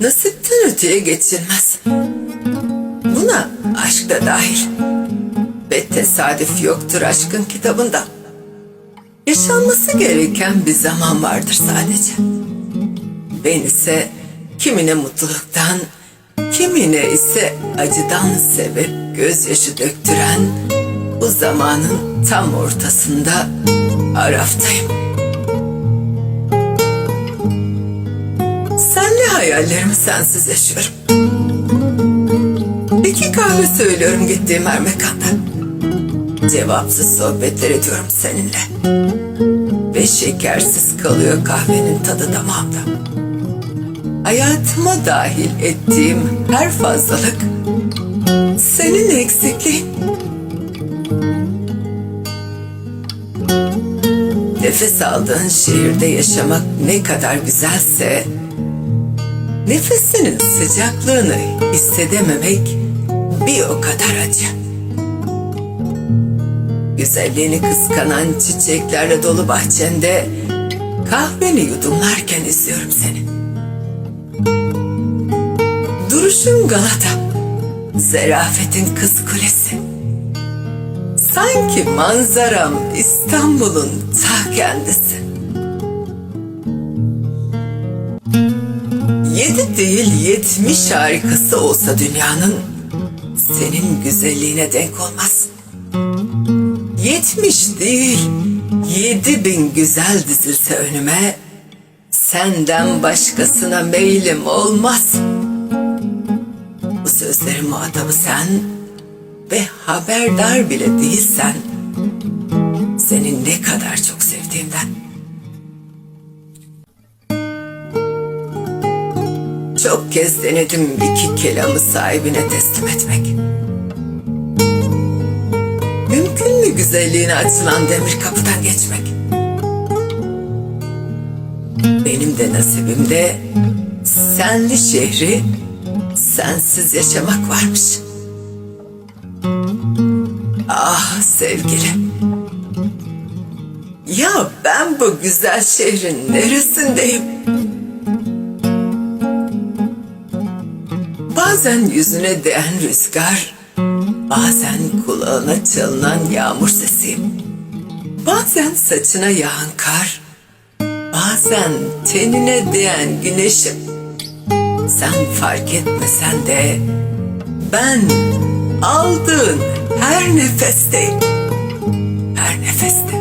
Nasipten öteye geçilmez. Buna aşk da dahil. Ve tesadüf yoktur aşkın kitabında. Yaşanması gereken bir zaman vardır sadece. Ben ise kimine mutluluktan, kimine ise acıdan sebep gözyaşı döktüren bu zamanın tam ortasında Araf'tayım. Senle hayallerimi sensiz yaşıyorum. İki kahve söylüyorum gittiğim her mekanda. Cevapsız sohbetler ediyorum seninle. Ve şekersiz kalıyor kahvenin tadı damağımda. Hayatıma dahil ettiğim her fazlalık senin eksikliğin. Nefes aldığın şehirde yaşamak ne kadar güzelse nefesinin sıcaklığını hissedememek bir o kadar acı. Güzelliğini kıskanan çiçeklerle dolu bahçende kahveni yudumlarken izliyorum seni. Duruşun Galata, zerafetin kız kulesi. Sanki manzaram İstanbul'un ta kendisi. Yedi değil yetmiş harikası olsa dünyanın senin güzelliğine denk olmaz. Yetmiş değil yedi bin güzel dizilse önüme senden başkasına meylim olmaz. Bu sözlerin muhatabı sen ve haberdar bile değilsen seni ne kadar çok sevdiğimden. Çok kez denedim iki kelamı sahibine teslim etmek. Mümkün mü güzelliğine açılan demir kapıdan geçmek? Benim de nasibimde senli şehri sensiz yaşamak varmış. Ah sevgilim. Ya ben bu güzel şehrin neresindeyim? Bazen yüzüne değen rüzgar, bazen kulağına çalınan yağmur sesiyim. Bazen saçına yağan kar, bazen tenine değen güneşim. Sen fark etmesen de ben aldığın her nefesteyim. Her nefeste.